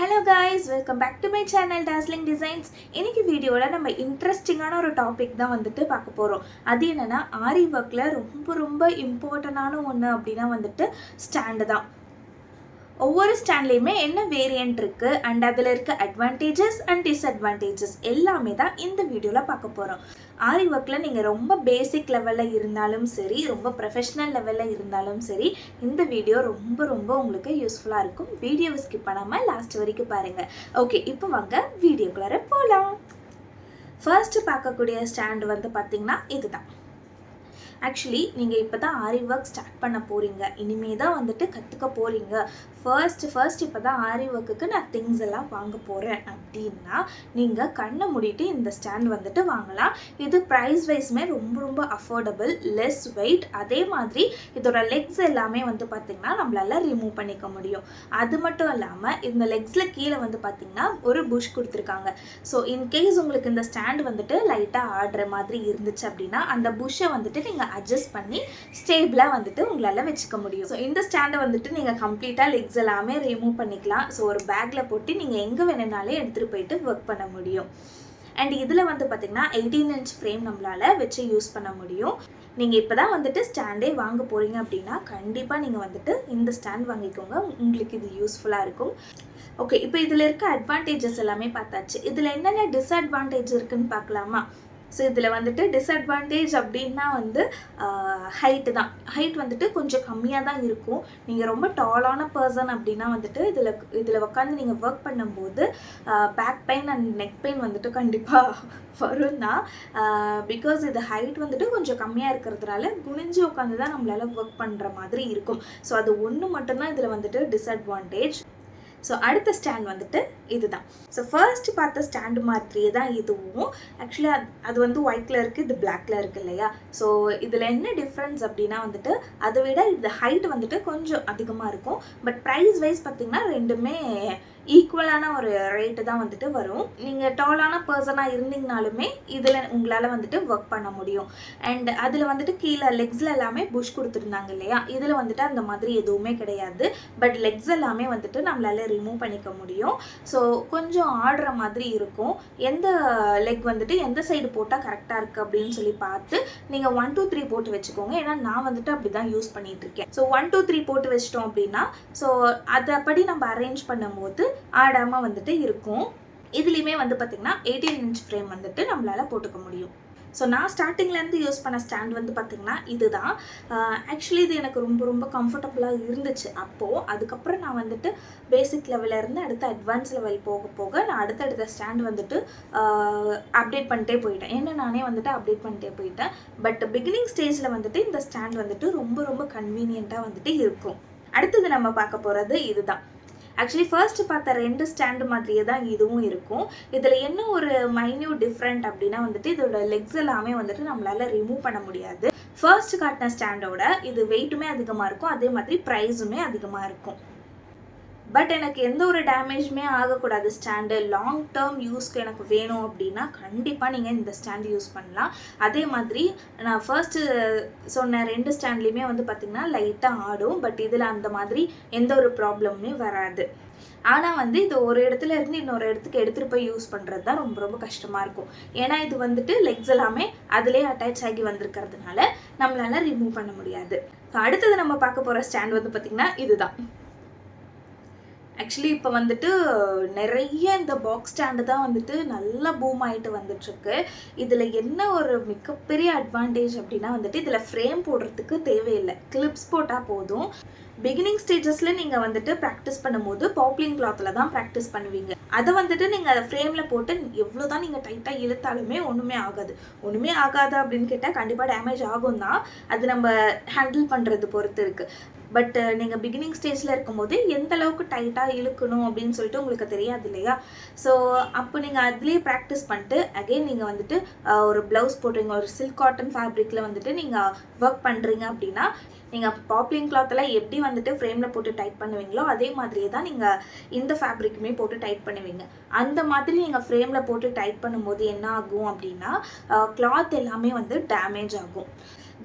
Hello guys welcome back to my channel dazzling designs இன்னைக்கு வீடியோவில் நம்ம இன்ட்ரெஸ்டிங்கான ஒரு டாபிக் தான் வந்துட்டு பார்க்க போகிறோம் அது என்னென்னா ஆரி ஒர்க்கில் ரொம்ப ரொம்ப இம்பார்ட்டண்டான ஒன்று அப்படின்னா வந்துட்டு ஸ்டாண்டு தான். ஒவ்வொரு ஸ்டாண்ட்லேயுமே என்ன வேரியன்ட் இருக்குது அண்ட் அதில் இருக்க அட்வான்டேஜஸ் அண்ட் டிஸ்அட்வான்டேஜஸ் எல்லாமே தான் இந்த வீடியோவில் பார்க்க போகிறோம் ஆரி ஒர்க்கில் நீங்கள் ரொம்ப பேசிக் லெவலில் இருந்தாலும் சரி ரொம்ப ப்ரொஃபஷ்னல் லெவலில் இருந்தாலும் சரி இந்த வீடியோ ரொம்ப ரொம்ப உங்களுக்கு யூஸ்ஃபுல்லாக இருக்கும். வீடியோவை ஸ்கிப் பண்ணாமல் லாஸ்ட் வரைக்கும் பாருங்கள் ஓகே இப்போ வாங்க வீடியோக்குள்ளார போகலாம் ஃபர்ஸ்ட்டு பார்க்கக்கூடிய ஸ்டாண்ட் வந்து பார்த்திங்கன்னா இதுதான். ஆக்சுவலி நீங்கள் இப்போ தான் ஆரி ஒர்க் ஸ்டார்ட் பண்ண போகிறீங்க இனிமே தான் வந்துட்டு கற்றுக்க போகிறீங்க ஃபர்ஸ்ட் ஃபர்ஸ்ட் இப்போ தான் ஆரி ஒர்க்குக்கு நான் திங்ஸ் எல்லாம் வாங்க போகிறேன் அப்படின்னா நீங்கள் கண்ணை மூடிட்டு இந்த ஸ்டாண்ட் வந்துட்டு வாங்கலாம். இது ப்ரைஸ் வைஸ்மே ரொம்ப ரொம்ப அஃபோர்டபுள் லெஸ் வெயிட் அதே மாதிரி இதோட லெக்ஸ் எல்லாமே வந்து பார்த்திங்கன்னா நம்மளால ரிமூவ் பண்ணிக்க முடியும். அது மட்டும் இல்லாமல் இந்த லெக்ஸில் கீழே வந்து பார்த்திங்கன்னா ஒரு புஷ் கொடுத்துருக்காங்க. ஸோ இன்கேஸ் உங்களுக்கு இந்த ஸ்டாண்ட் வந்துட்டு லைட்டாக ஆடுற மாதிரி இருந்துச்சு அப்படின்னா அந்த புஷ்ஷை வந்துட்டு நீங்கள் அட்ஜஸ்ட் பண்ணி ஸ்டேபிளாக வந்துட்டு உங்களால் வச்சுக்க முடியும். ஸோ இந்த ஸ்டாண்டை வந்துட்டு நீங்கள் கம்ப்ளீட்டாக லெக்ஸ் எல்லாமே ரிமூவ் பண்ணிக்கலாம். ஸோ ஒரு பேக்கில் போட்டு நீங்கள் எங்கே வேணுனாலே எடுத்துகிட்டு போயிட்டு ஒர்க் பண்ண முடியும். அண்ட் இதில் வந்து பார்த்திங்கன்னா எயிட்டீன் இன்ச் ஃப்ரேம் நம்மளால் வச்சு யூஸ் பண்ண முடியும். நீங்கள் இப்போ தான் வந்துட்டு ஸ்டாண்டே வாங்க போகிறீங்க அப்படின்னா கண்டிப்பாக நீங்கள் வந்துட்டு இந்த ஸ்டாண்ட் வாங்கிக்கோங்க. உங்களுக்கு இது யூஸ்ஃபுல்லாக இருக்கும். ஓகே இப்போ இதில் இருக்க அட்வான்டேஜஸ் எல்லாமே பார்த்தாச்சு. இதில் என்னென்ன டிஸ்அட்வான்டேஜ் இருக்குன்னு பார்க்கலாமா? ஸோ இதில் வந்துட்டு டிஸ்அட்வான்டேஜ் அப்படின்னா வந்து ஹைட்டு தான். ஹைட் வந்துட்டு கொஞ்சம் கம்மியாக தான் இருக்கும். நீங்கள் ரொம்ப டாலான பர்சன் அப்படின்னா வந்துட்டு இதில் இதில் உட்காந்து நீங்கள் ஒர்க் பண்ணும்போது back pain and neck pain வந்துட்டு கண்டிப்பாக வரும் தான். பிகாஸ் இது ஹைட் வந்துட்டு கொஞ்சம் கம்மியாக இருக்கிறதுனால குனிஞ்சு உட்காந்து தான் நம்மளால் ஒர்க் பண்ணுற மாதிரி இருக்கும். ஸோ அது ஒன்று மட்டும்தான் இதில் வந்துட்டு டிஸ்அட்வான்டேஜ் ஸோ அடுத்த ஸ்டாண்ட் வந்துட்டு இதுதான். ஸோ ஃபர்ஸ்ட் பார்த்த ஸ்டாண்டு மாதிரியே தான் இதுவும். ஆக்சுவலாக அது வந்து ஒயிட்டில் இருக்குது இது பிளாக்ல இருக்குது இல்லையா? ஸோ இதில் என்ன டிஃப்ரென்ஸ் அப்படின்னா வந்துட்டு அதை விட இது ஹைட் வந்துட்டு கொஞ்சம் அதிகமாக இருக்கும். பட் ப்ரைஸ் வைஸ் பார்த்திங்கன்னா ரெண்டுமே ஈக்குவலான ஒரு ரேட்டு தான் வந்துட்டு வரும். நீங்கள் டாலான பர்சனாக இருந்தீங்கனாலுமே இதில் உங்களால் வந்துட்டு ஒர்க் பண்ண முடியும். அண்ட் அதில் வந்துட்டு கீழே லெக்ஸில் எல்லாமே புஷ் கொடுத்துருந்தாங்க இல்லையா? இதில் வந்துட்டு அந்த மாதிரி எதுவுமே கிடையாது. பட் லெக்ஸ் எல்லாமே வந்துட்டு நம்மளால் ரிமூவ் பண்ணிக்க முடியும். ஸோ கொஞ்சம் ஆடுற மாதிரி இருக்கும். எந்த லெக் வந்துட்டு எந்த சைடு போட்டால் கரெக்டாக இருக்குது அப்படின்னு சொல்லி பார்த்து நீங்கள் ஒன் டூ த்ரீ போட்டு வச்சுக்கோங்க. ஏன்னா நான் வந்துட்டு அப்படி தான் யூஸ் பண்ணிகிட்டு இருக்கேன். ஸோ ஒன் டூ த்ரீ போட்டு வச்சிட்டோம் அப்படின்னா ஸோ அதைப்படி நம்ம அரேஞ்ச் பண்ணும்போது ஆடாமல் வந்துட்டு இருக்கும். இதுலேயுமே வந்து பார்த்திங்கன்னா எயிட்டீன் இன்ச் ஃப்ரேம் வந்துட்டு நம்மளால் போட்டுக்க முடியும். ஸோ நான் ஸ்டார்டிங்லேருந்து யூஸ் பண்ண ஸ்டாண்ட் வந்து பார்த்திங்கன்னா இதுதான். ஆக்சுவலி இது எனக்கு ரொம்ப ரொம்ப கம்ஃபர்டபுளாக இருந்துச்சு. அப்போது அதுக்கப்புறம் நான் வந்துட்டு பேசிக் லெவலேருந்து அடுத்த அட்வான்ஸ் லெவல் போக போக நான் அடுத்தடுத்த ஸ்டாண்ட் வந்துட்டு அப்டேட் பண்ணிட்டே போயிட்டேன். ஏன்னா நானே வந்துட்டு அப்டேட் பண்ணிட்டே போயிட்டேன். பட் பிகினிங் ஸ்டேஜில் வந்துட்டு இந்த ஸ்டாண்ட் வந்துட்டு ரொம்ப ரொம்ப கன்வீனியண்ட்டாக வந்துட்டு இருக்கும். அடுத்தது நம்ம பார்க்க போகிறது இதுதான். ஆக்சுவலி ஃபர்ஸ்ட் பார்த்த ரெண்டு ஸ்டாண்டு மாதிரியே தான் இதுவும் இருக்கும். இதில் என்ன ஒரு மைன்யூட் டிஃப்ரெண்ட் அப்படின்னா வந்துட்டு இதோட லெக்ஸ் எல்லாமே வந்துட்டு நம்மளால ரிமூவ் பண்ண முடியாது. ஃபர்ஸ்ட் காட்டின ஸ்டாண்டோட இது வெயிட்டுமே அதிகமாக இருக்கும். அதே மாதிரி ப்ரைஸுமே அதிகமாக இருக்கும். பட் எனக்கு எந்த ஒரு டேமேஜுமே ஆகக்கூடாது. ஸ்டாண்டு லாங் டேர்ம் யூஸ்க்கு எனக்கு வேணும் அப்படின்னா கண்டிப்பாக நீங்கள் இந்த ஸ்டாண்டு யூஸ் பண்ணலாம். அதே மாதிரி நான் ஃபர்ஸ்ட்டு சொன்ன ரெண்டு ஸ்டாண்ட்லேயுமே வந்து பார்த்திங்கன்னா லைட்டாக ஆடும். பட் இதில் அந்த மாதிரி எந்த ஒரு ப்ராப்ளமுமே வராது. ஆனால் வந்து இது ஒரு இடத்துல இருந்து இன்னொரு இடத்துக்கு எடுத்துகிட்டு போய் யூஸ் பண்ணுறது தான் ரொம்ப ரொம்ப கஷ்டமாக இருக்கும். ஏன்னா இது வந்துட்டு லெக்ஸ் எல்லாமே அதிலே அட்டாச் ஆகி வந்திருக்கிறதுனால நம்மளால ரிமூவ் பண்ண முடியாது. அடுத்தது நம்ம பார்க்க போகிற ஸ்டாண்ட் வந்து பார்த்திங்கன்னா இதுதான். ஆக்சுவலி இப்போ வந்துட்டு நிறைய இந்த பாக்ஸ் ஸ்டாண்டு தான் வந்துட்டு நல்லா பூம் ஆகிட்டு வந்துட்டுருக்கு. இதில் என்ன ஒரு மிகப்பெரிய அட்வான்டேஜ் அப்படின்னா வந்துட்டு இதில் ஃப்ரேம் போடுறதுக்கு தேவையில்லை. கிளிப்ஸ் போட்டால் போதும். பிகினிங் ஸ்டேஜஸில் நீங்கள் வந்துட்டு ப்ராக்டிஸ் பண்ணும்போது பாப்லின் கிளாத்தில் தான் ப்ராக்டிஸ் பண்ணுவீங்க. அதை வந்துட்டு நீங்கள் அதை ஃப்ரேமில் போட்டு எவ்வளோ தான் நீங்கள் டைட்டாக இழுத்தாலுமே ஒன்றுமே ஆகாது. ஒன்றுமே ஆகாது அப்படின்னு கேட்டால் கண்டிப்பாக டேமேஜ் ஆகும் தான் அது நம்ம ஹேண்டில் பண்ணுறது பொறுத்து இருக்குது பட் நீங்கள் பிகினிங் ஸ்டேஜில் இருக்கும்போது எந்த அளவுக்கு டைட்டாக இழுக்கணும் அப்படின்னு சொல்லிட்டு உங்களுக்கு தெரியாது இல்லையா? ஸோ அப்போ நீங்கள் அதுலேயே ப்ராக்டிஸ் பண்ணிட்டு அகெயின் நீங்கள் வந்துட்டு ஒரு ப்ளவுஸ் போடுறீங்க ஒரு சில்க் காட்டன் ஃபேப்ரிக்கில் வந்துட்டு நீங்கள் ஒர்க் பண்ணுறீங்க அப்படின்னா நீங்கள் பாப்லிங் கிளாத்தெல்லாம் எப்படி வந்துட்டு ஃப்ரேமில் போட்டு டைட் பண்ணுவீங்களோ அதே மாதிரியே தான் நீங்கள் இந்த ஃபேப்ரிக்குமே போட்டு டைட் பண்ணுவீங்க. அந்த மாதிரி நீங்கள் ஃப்ரேமில் போட்டு டைட் பண்ணும்போது என்ன ஆகும் அப்படின்னா கிளாத் எல்லாமே வந்து டேமேஜ் ஆகும்.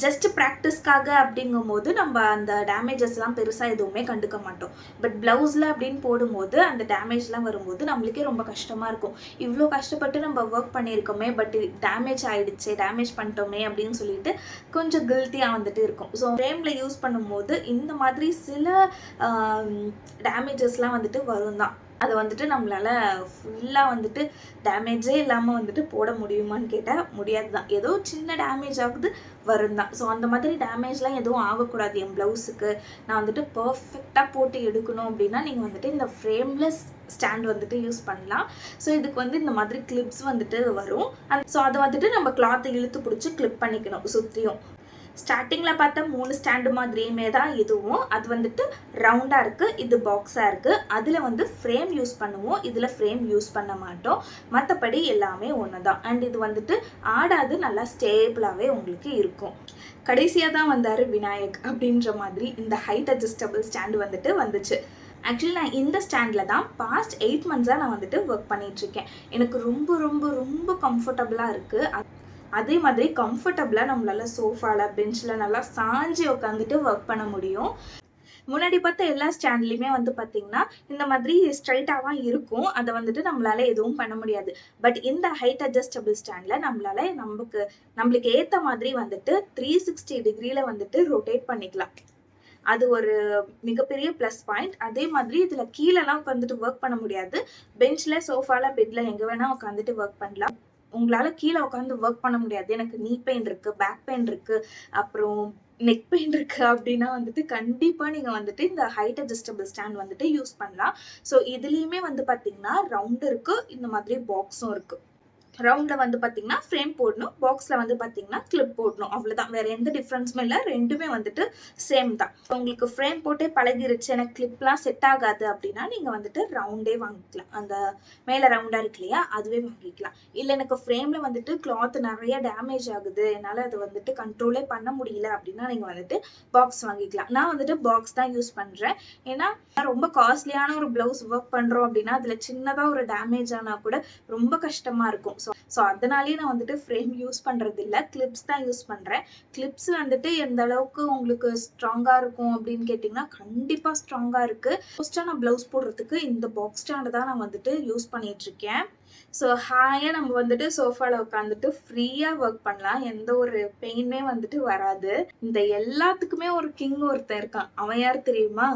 ஜஸ்ட் ப்ராக்டிஸ்க்காக அப்படிங்கும்போது நம்ம அந்த டேமேஜஸ்லாம் பெருசாக எதுவுமே கண்டுக்க மாட்டோம். பட் ப்ளவுஸில் அப்படின்னு போடும்போது அந்த டேமேஜ்லாம் வரும்போது நம்மளுக்கே ரொம்ப கஷ்டமாக இருக்கும். இவ்வளோ கஷ்டப்பட்டு நம்ம ஒர்க் பண்ணியிருக்கோமே பட் டேமேஜ் ஆயிடுச்சு டேமேஜ் பண்ணிட்டோமே அப்படின்னு சொல்லிட்டு கொஞ்சம் கில்ட்டியாக வந்துட்டு இருக்கும். ஸோ ஃப்ரேமில் யூஸ் பண்ணும்போது இந்த மாதிரி சில டேமேஜஸ்லாம் வந்துட்டு வரும் தான் அதை வந்துட்டு நம்மளால ஃபுல்லாக வந்துட்டு டேமேஜே இல்லாமல் வந்துட்டு போட முடியுமான்னு கேட்டால் முடியாது தான் ஏதோ சின்ன டேமேஜ் ஆகுது வரும் தான் ஸோ அந்த மாதிரி டேமேஜ்லாம் எதுவும் ஆகக்கூடாது. என் ப்ளவுஸுக்கு நான் வந்துட்டு பர்ஃபெக்டாக போட்டு எடுக்கணும் அப்படின்னா நீங்கள் வந்துட்டு இந்த ஃப்ரேம்லெஸ் ஸ்டாண்ட் வந்துட்டு யூஸ் பண்ணலாம். ஸோ இதுக்கு வந்து இந்த மாதிரி கிளிப்ஸ் வந்துட்டு வரும். ஸோ அதை வந்துட்டு நம்ம கிளாத்தை இழுத்து பிடிச்சி கிளிப் பண்ணிக்கணும் சுற்றியும் ஸ்டார்டிங்கில் பார்த்தா மூணு ஸ்டாண்டு மாதிரியுமே தான் இதுவும். அது வந்துட்டு ரவுண்டாக இருக்குது இது பாக்ஸாக இருக்குது அதில் வந்து ஃப்ரேம் யூஸ் பண்ணுவோம். இதில் ஃப்ரேம் யூஸ் பண்ண மாட்டோம். மற்றபடி எல்லாமே ஒன்று தான் அண்ட் இது வந்துட்டு ஆடாது நல்லா ஸ்டேபிளாகவே உங்களுக்கு இருக்கும். கடைசியாக தான் வந்தார் விநாயக் அப்படின்ற மாதிரி இந்த ஹைட் அட்ஜஸ்டபிள் ஸ்டாண்டு வந்துட்டு வந்துச்சு. ஆக்சுவலி நான் இந்த ஸ்டாண்டில் தான் பாஸ்ட் எயிட் மந்த்ஸாக நான் வந்துட்டு ஒர்க் பண்ணிகிட்ருக்கேன் எனக்கு ரொம்ப ரொம்ப ரொம்ப கம்ஃபர்டபுளாக இருக்குது அதே மாதிரி கம்ஃபர்டபுளாக நம்மளால் சோஃபாவில் பெஞ்சில் நல்லா சாஞ்சி உட்காந்துட்டு ஒர்க் பண்ண முடியும். முன்னாடி பார்த்த எல்லா ஸ்டாண்ட்லேயுமே வந்து பார்த்திங்கன்னா இந்த மாதிரி ஸ்ட்ரைட்டாக தான் இருக்கும். அதை வந்துட்டு நம்மளால் எதுவும் பண்ண முடியாது. பட் இந்த ஹைட் அட்ஜஸ்டபிள் ஸ்டாண்டில் நம்மளால் நமக்கு நம்மளுக்கு ஏற்ற மாதிரி வந்துட்டு த்ரீ சிக்ஸ்டி டிகிரியில் வந்துட்டு ரொட்டேட் பண்ணிக்கலாம். அது ஒரு மிகப்பெரிய ப்ளஸ் பாயிண்ட் அதே மாதிரி இதில் கீழெல்லாம் உட்காந்துட்டு ஒர்க் பண்ண முடியாது. பெஞ்சில் சோஃபாவில் பெட்டில் எங்கே வேணால் உட்காந்துட்டு ஒர்க் பண்ணலாம். உங்களால் கீழே உட்காந்து ஒர்க் பண்ண முடியாது. எனக்கு நீ பெயின் இருக்குது பேக் பெயின் இருக்குது அப்புறம் நெக் பெயின் இருக்குது அப்படின்னா வந்துட்டு கண்டிப்பாக நீங்கள் வந்துட்டு இந்த ஹைட் அட்ஜஸ்டபிள் ஸ்டாண்ட் வந்துட்டு யூஸ் பண்ணலாம். ஸோ இதுலேயுமே வந்து பார்த்தீங்கன்னா ரவுண்டு இருக்குது இந்த மாதிரி பாக்ஸும் இருக்குது ரவுண்டில் வந்து பார்த்தீங்கன்னா ஃப்ரேம் போடணும். பாக்ஸில் வந்து பார்த்தீங்கன்னா கிளிப் போடணும். அவ்வளோதான் வேறு எந்த டிஃப்ரென்ஸுமே இல்லை. ரெண்டுமே வந்துட்டு சேம் தான். உங்களுக்கு ஃப்ரேம் போட்டே பழகிருச்சு. எனக்கு கிளிப்லாம் செட் ஆகாது அப்படின்னா நீங்கள் வந்துட்டு ரவுண்டே வாங்கிக்கலாம். அந்த மேலே ரவுண்டாக இருக்கு இல்லையா? அதுவே வாங்கிக்கலாம். இல்லை எனக்கு ஃப்ரேமில் வந்துட்டு கிளாத் நிறைய டேமேஜ் ஆகுது. என்னால் அதை வந்துட்டு கண்ட்ரோலே பண்ண முடியல அப்படின்னா நீங்கள் வந்துட்டு பாக்ஸ் வாங்கிக்கலாம். நான் வந்துட்டு பாக்ஸ் தான் யூஸ் பண்ணுறேன் ஏன்னா ரொம்ப காஸ்ட்லியான ஒரு ப்ளவுஸ் ஒர்க் பண்ணுறோம் அப்படின்னா அதில் சின்னதாக ஒரு டேமேஜ் ஆனால் கூட ரொம்ப கஷ்டமாக இருக்கும். ஸோ ஸோ அதனாலேயே நான் வந்துட்டு ஃப்ரேம் யூஸ் பண்ணுறது இல்லை கிளிப்ஸ் தான் யூஸ் பண்ணுறேன் கிளிப்ஸ் வந்துட்டு எந்த அளவுக்கு உங்களுக்கு ஸ்ட்ராங்காக இருக்கும் அப்படின்னு கேட்டிங்கன்னா கண்டிப்பாக ஸ்ட்ராங்காக இருக்குது ஃபஸ்ட்டாக நான் ப்ளவுஸ் போடுறதுக்கு இந்த பாக்ஸ் ஸ்டாண்டு தான் நான் வந்துட்டு யூஸ் பண்ணிகிட்ருக்கேன் ஸோ ஹாயாக நம்ம வந்துட்டு சோஃபாவில் உட்காந்துட்டு ஃப்ரீயாக ஒர்க் பண்ணலாம். எந்த ஒரு பெயினே வந்துட்டு வராது. இந்த எல்லாத்துக்குமே ஒரு கிங் ஒருத்தன் இருக்கான். அவன் யார் தெரியுமா?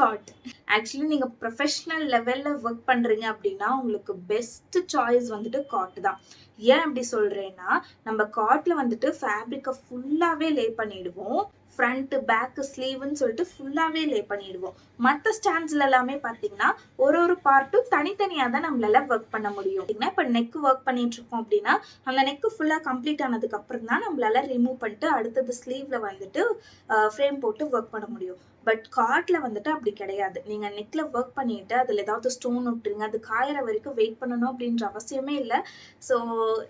காட் ஆக்சுவலி நீங்கள் ப்ரொஃபஷ்னல் லெவலில் ஒர்க் பண்ணுறீங்க அப்படின்னா உங்களுக்கு பெஸ்ட் சாய்ஸ் வந்துட்டு காட் தான். ஏன் அப்படி சொல்கிறேன்னா நம்ம காட்டில் வந்துட்டு ஃபேப்ரிக்கை ஃபுல்லாகவே லே பண்ணிடுவோம். ஃப்ரண்ட்டு பேக்கு ஸ்லீவ்னு சொல்லிட்டு ஃபுல்லாகவே லே பண்ணிடுவோம். மற்ற ஸ்டாண்ட்ஸில் எல்லாமே பார்த்தீங்கன்னா ஒரு ஒரு பார்ட்டும் தனித்தனியாக தான் நம்மளால ஒர்க் பண்ண முடியும். இப்போ நெக் ஒர்க் பண்ணிட்டு இருக்கோம் அப்படின்னா அந்த நெக்கு ஃபுல்லாக கம்ப்ளீட் ஆனதுக்கு அப்புறம் தான் நம்மளால ரிமூவ் பண்ணிட்டு அடுத்தது ஸ்லீவில் வந்துட்டு ஃப்ரேம் போட்டு ஒர்க் பண்ண முடியும். பட் காட்டில் வந்துட்டு அப்படி கிடையாது. நீங்கள் நெக்கில் ஒர்க் பண்ணிட்டு அதில் ஏதாவது ஸ்டோன் விட்டுருங்க அது காயிற வரைக்கும் வெயிட் பண்ணணும் அப்படின்ற அவசியமே இல்லை. ஸோ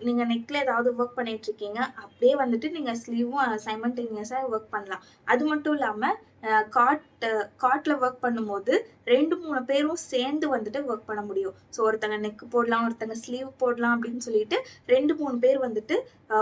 நீங்கள் நெக்கில் ஏதாவது ஒர்க் பண்ணிட்டு இருக்கீங்க அப்படியே வந்துட்டு நீங்கள் ஸ்லீவும் சைமன்டேனியஸாக ஒர்க் பண்ணலாம். அது மட்டும் இல்லாமல் காட்டு காட்டில் ஒர்க் பண்ணும்போது ரெண்டு மூணு பேரும் சேர்ந்து வந்துட்டு ஒர்க் பண்ண முடியும். ஸோ ஒருத்தங்க நெக் போடலாம் ஒருத்தங்க ஸ்லீவ் போடலாம் அப்படின்னு சொல்லிட்டு ரெண்டு மூணு பேர் வந்துட்டு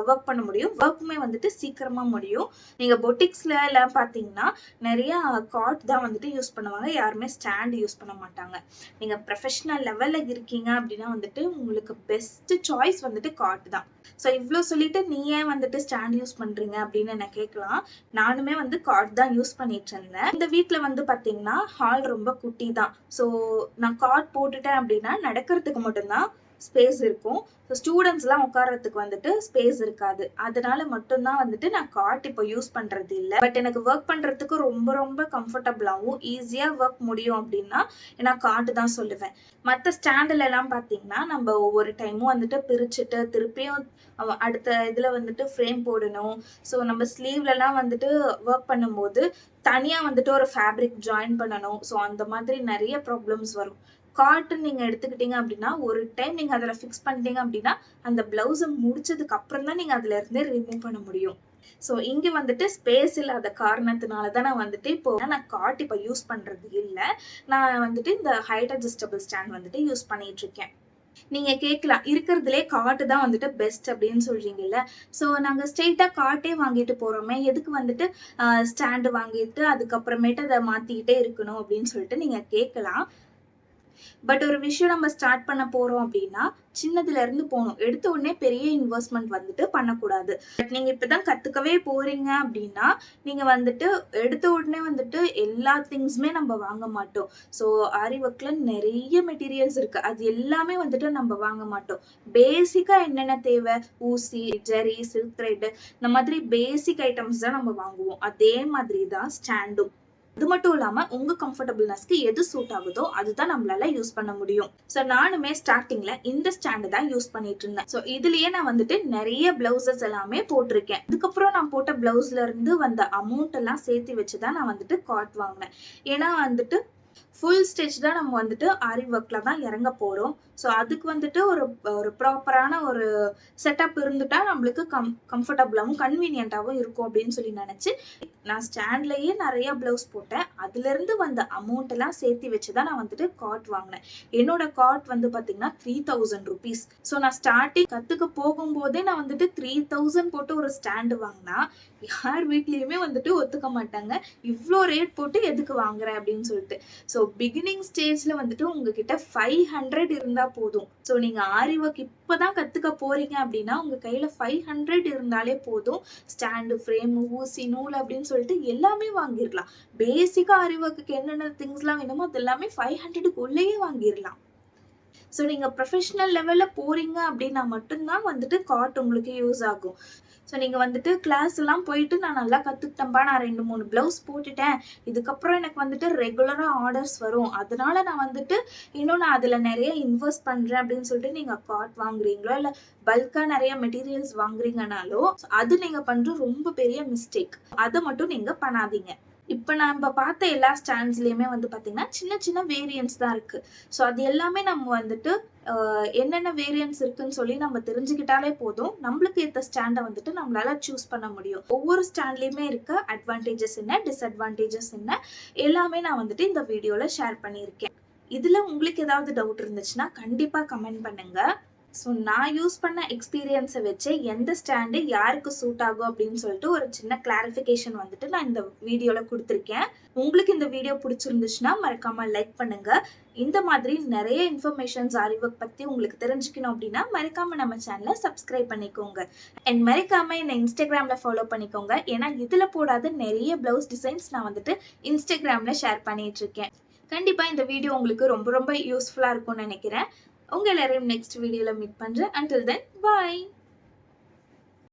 ஒர்க் பண்ண முடியும். ஒர்க்குமே வந்துட்டு சீக்கிரமாக முடியும். நீங்கள் பொட்டிக்ஸில் எல்லாம் பார்த்தீங்கன்னா நிறையா காட் தான் வந்துட்டு யூஸ் பண்ணுவாங்க. யாருமே ஸ்டாண்ட் யூஸ் பண்ண மாட்டாங்க. நீங்கள் ப்ரொஃபஷ்னல் லெவலில் இருக்கீங்க அப்படின்னா வந்துட்டு உங்களுக்கு பெஸ்ட்டு சாய்ஸ் வந்துட்டு காட் தான். ஸோ இவ்வளோ சொல்லிட்டு நீ ஏன் வந்துட்டு ஸ்டாண்ட் யூஸ் பண்ணுறீங்க அப்படின்னு என்ன கேட்கலாம். நானுமே வந்து காட் தான் யூஸ் பண்ணிட்டு வச்சிருந்தேன் இந்த வீட்டில் வந்து பார்த்தீங்கன்னா ஹால் ரொம்ப குட்டி தான் ஸோ நான் காட் போட்டுட்டேன் அப்படின்னா நடக்கிறதுக்கு மட்டும்தான் ஸ்பேஸ் இருக்கும். ஸோ ஸ்டூடெண்ட்ஸ்லாம் உட்காரத்துக்கு வந்துட்டு ஸ்பேஸ் இருக்காது. அதனால மட்டும்தான் வந்துட்டு நான் காட் இப்போ யூஸ் பண்ணுறது இல்லை. பட் எனக்கு ஒர்க் பண்ணுறதுக்கு ரொம்ப ரொம்ப கம்ஃபர்டபுளாகவும் ஈஸியாக ஒர்க் முடியும் அப்படின்னா நான் காட்டு தான் சொல்லுவேன். மற்ற ஸ்டாண்டில் எல்லாம் பார்த்தீங்கன்னா நம்ம ஒவ்வொரு டைமும் வந்துட்டு பிரிச்சுட்டு திருப்பியும் அடுத்த இதில் வந்துட்டு ஃப்ரேம் போடணும். ஸோ நம்ம ஸ்லீவ்லலாம் வந்துட்டு ஒர்க் பண்ணும்போது தனியாக வந்துட்டு ஒரு ஃபேப்ரிக் ஜாயின் பண்ணணும். ஸோ அந்த மாதிரி நிறைய ப்ராப்ளம்ஸ் வரும். காட்டன் நீங்கள் எடுத்துக்கிட்டீங்க அப்படின்னா ஒரு டைம் நீங்கள் அதில் ஃபிக்ஸ் பண்ணிட்டீங்க அப்படின்னா அந்த ப்ளவுஸை முடிச்சதுக்கு அப்புறம் தான் நீங்கள் அதுல இருந்தே ரிமூவ் பண்ண முடியும். ஸோ இங்கே வந்துட்டு ஸ்பேஸ் இல்லாத காரணத்தினால தான் நான் வந்துட்டு இப்போ நான் காட் இப்போ யூஸ் பண்ணுறது இல்லை. நான் வந்துட்டு இந்த ஹைட் அட்ஜஸ்டபிள் ஸ்டாண்ட் வந்துட்டு யூஸ் பண்ணிட்டு இருக்கேன். நீங்க கேட்கலாம், இருக்கிறதுலே காட்டு தான் வந்துட்டு பெஸ்ட் அப்படின்னு சொல்றீங்கல்ல. ஸோ நாங்க ஸ்ட்ரெயிட்டா காட்டே வாங்கிட்டு போறோமே, எதுக்கு வந்துட்டு ஸ்டாண்டு வாங்கிட்டு அதுக்கப்புறமேட்டு அதை மாத்திக்கிட்டே இருக்கணும் அப்படின்னு சொல்லிட்டு நீங்க கேட்கலாம். பட் ஒரு விஷயம் நம்ம ஸ்டார்ட் பண்ண போறோம் அப்படின்னா, சின்னதுல இருந்து போகணும் எடுத்த உடனே பெரிய இன்வெஸ்ட்மெண்ட் வந்துட்டு பண்ணக்கூடாது. பட் நீங்க இப்பதான் கத்துக்கவே போறீங்க அப்படின்னா, நீங்க வந்துட்டு எடுத்த உடனே வந்துட்டு எல்லா திங்ஸுமே நம்ம வாங்க மாட்டோம். ஸோ ஆரி ஒர்க்ல நிறைய மெட்டீரியல்ஸ் இருக்கு. அது எல்லாமே வந்துட்டு நம்ம வாங்க மாட்டோம். பேசிக்கா என்னென்ன தேவை? ஊசி, ஜெரி சில்க் த்ரெட் இந்த மாதிரி பேசிக் ஐட்டம்ஸ் தான் நம்ம வாங்குவோம். அதே மாதிரி தான் ஸ்டாண்டும். அது மட்டும் இல்லாம உங்க கம்ஃபர்டபுள்னஸ்க்கு எது சூட் ஆகுதோ அதுதான் நம்மளால யூஸ் பண்ண முடியும். ஸோ நானுமே ஸ்டார்டிங்ல இந்த ஸ்டாண்டு தான் யூஸ் பண்ணிட்டு இருந்தேன். ஸோ இதுலயே நான் வந்துட்டு நிறைய பிளவுசஸ் எல்லாமே போட்டிருக்கேன். அதுக்கப்புறம் நான் போட்ட பிளவுஸ்ல இருந்து வந்த அமௌண்ட் எல்லாம் சேர்த்து வச்சு தான் நான் வந்துட்டு காட் வாங்கினேன் ஏன்னா வந்துட்டு ஃபுல் ஸ்டிச் தான் நம்ம வந்துட்டு ஆரி ஒர்க்கில் தான் இறங்க போகிறோம் ஸோ அதுக்கு வந்துட்டு ஒரு ஒரு ப்ராப்பரான ஒரு செட்டப் இருந்துட்டா நம்மளுக்கு கம் கம்ஃபர்டபுளாகவும் கன்வீனியண்ட்டாகவும் இருக்கும் அப்படின்னு சொல்லி நினச்சி நான் ஸ்டாண்ட்லேயே நிறைய ப்ளவுஸ் போட்டேன். அதுலேருந்து வந்த அமௌண்ட்டெல்லாம் சேர்த்து வச்சு தான் நான் வந்துட்டு காட் வாங்கினேன் என்னோட காட் வந்து பார்த்தீங்கன்னா ₹3000 ஸோ நான் ஸ்டார்ட்டிங் கற்றுக்க போகும்போதே நான் வந்துட்டு 3000 போட்டு ஒரு ஸ்டாண்டு வாங்கினா யார் வீட்லேயுமே வந்துட்டு ஒத்துக்க மாட்டாங்க. இவ்வளோ ரேட் போட்டு எதுக்கு வாங்குற அப்படின்னு சொல்லிட்டு. ஸோ பிகினிங் ஸ்டேஜ்ல வந்துட்டு உங்ககிட்ட 500 இருந்தா போதும். ஸோ நீங்க ஆரி ஒர்க் இப்ப தான் கத்துக்க போறீங்க அப்படின்னா, உங்க கையில 500 இருந்தாலே போதும். ஸ்டாண்டு, ஃப்ரேம், ஊசி, நூல் அப்படின்னு சொல்லிட்டு எல்லாமே வாங்கிரலாம். பேசிக்கா ஆரி ஒர்க்குக்கு என்னென்ன திங்ஸ்லாம் வேணுமோ அது எல்லாமே 500க்குள்ளேயே வாங்கிரலாம். ஸோ நீங்கள் ப்ரொஃபஷனல் லெவலில் போறீங்க அப்படின்னா மட்டும்தான் வந்துட்டு காட் உங்களுக்கு யூஸ் ஆகும். ஸோ நீங்கள் வந்துட்டு கிளாஸ்லாம் போயிட்டு நான் நல்லா கற்றுக்கிட்டேன்ப்பா நான் ரெண்டு மூணு ப்ளவுஸ் போட்டுட்டேன். இதுக்கப்புறம் எனக்கு வந்துட்டு ரெகுலராக ஆர்டர்ஸ் வரும். அதனால நான் வந்துட்டு இன்னும் நான் அதில் நிறைய இன்வெஸ்ட் பண்ணுறேன் அப்படின்னு சொல்லிட்டு நீங்கள் காட் வாங்குறீங்களோ, இல்லை பல்காக நிறைய மெட்டீரியல்ஸ் வாங்குறீங்கனாலோ, அது நீங்கள் பண்ணுற ரொம்ப பெரிய மிஸ்டேக். அதை மட்டும் நீங்கள் பண்ணாதீங்க. இப்போ நம்ம பார்த்த எல்லா ஸ்டாண்ட்ஸ்லேயுமே வந்து பார்த்தீங்கன்னா, சின்ன சின்ன வேரியன்ஸ் தான் இருக்குது ஸோ அது எல்லாமே நம்ம வந்துட்டு என்னென்ன வேரியன்ஸ் இருக்குன்னு சொல்லி நம்ம தெரிஞ்சுக்கிட்டாலே போதும். நம்மளுக்கு ஏற்ற ஸ்டாண்டை வந்துட்டு நம்மளால சூஸ் பண்ண முடியும். ஒவ்வொரு ஸ்டாண்ட்லேயுமே இருக்க அட்வான்டேஜஸ் என்ன? டிஸ்அட்வான்டேஜஸ் என்ன? எல்லாமே நான் வந்துட்டு இந்த வீடியோவில் ஷேர் பண்ணியிருக்கேன். இதில் உங்களுக்கு ஏதாவது டவுட் இருந்துச்சுன்னா கண்டிப்பாக கமெண்ட் பண்ணுங்கள் ஸோ நான் யூஸ் பண்ண எக்ஸ்பீரியன்ஸை வச்சு எந்த ஸ்டாண்டு யாருக்கு சூட் ஆகும் அப்படின்னு சொல்லிட்டு ஒரு சின்ன கிளாரிஃபிகேஷன் வந்துட்டு நான் இந்த வீடியோவில் குடுத்துருக்கேன். உங்களுக்கு இந்த வீடியோ பிடிச்சிருந்துச்சுன்னா மறக்காம லைக் பண்ணுங்க. இந்த மாதிரி நிறைய இன்ஃபர்மேஷன்ஸ் அறிவை பற்றி பத்தி உங்களுக்கு தெரிஞ்சுக்கணும் அப்படின்னா, மறக்காம நம்ம சேனல சப்ஸ்கிரைப் பண்ணிக்கோங்க. அண்ட் மறக்காமல் என்னை இன்ஸ்டாகிராமில் ஃபாலோ பண்ணிக்கோங்க. ஏன்னா இதுல போடாத நிறைய ப்ளவுஸ் டிசைன்ஸ் நான் வந்துட்டு இன்ஸ்டாகிராமில் ஷேர் பண்ணிட்டு இருக்கேன். கண்டிப்பா இந்த வீடியோ உங்களுக்கு ரொம்ப ரொம்ப யூஸ்ஃபுல்லா இருக்கும்னு நினைக்கிறேன் உங்க எல்லாரையும் நெக்ஸ்ட் வீடியோல மீட் பண்ணுறேன் அண்டில் தென் பாய்.